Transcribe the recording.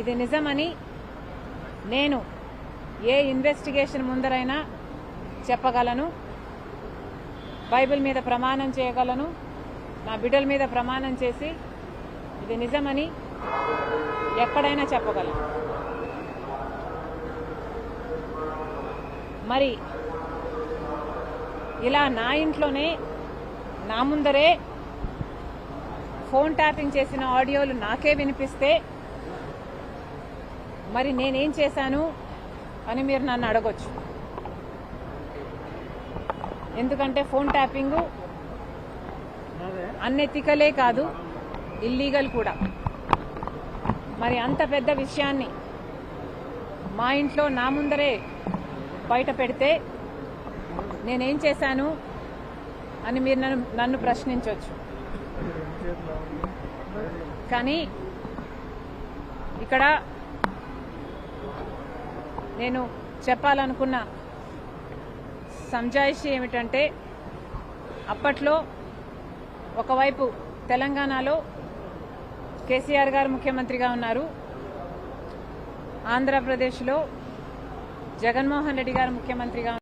ఇది నిజమని నేను ఏ ఇన్వెస్టిగేషన్ ముందరైనా చెప్పగలను. బైబిల్ మీద ప్రమాణం చేయగలను. నా బిడ్డల మీద ప్రమాణం చేసి ఇది నిజమని ఎక్కడైనా చెప్పగలను. మరి ఇలా నా ఇంట్లోనే నా ముందరే ఫోన్ ట్యాపింగ్ చేసిన ఆడియోలు నాకే వినిపిస్తే మరి నేనేం చేశాను అని మీరు నన్ను అడగొచ్చు. ఎందుకంటే ఫోన్ ట్యాపింగ్ అన్నెతికలే కాదు ఇల్లీగల్ కూడా. మరి అంత పెద్ద విషయాన్ని మా ఇంట్లో నా ముందరే బయట పెడితే నేనేం చేశాను అని మీరు నన్ను నన్ను ప్రశ్నించవచ్చు కానీ ఇక్కడ నేను చెప్పాలనుకున్న సంజాయిషి ఏమిటంటే అప్పట్లో ఒకవైపు తెలంగాణలో కేసీఆర్ గారు ముఖ్యమంత్రిగా ఉన్నారు. ఆంధ్రప్రదేశ్లో జగన్మోహన్ రెడ్డి గారు ముఖ్యమంత్రిగా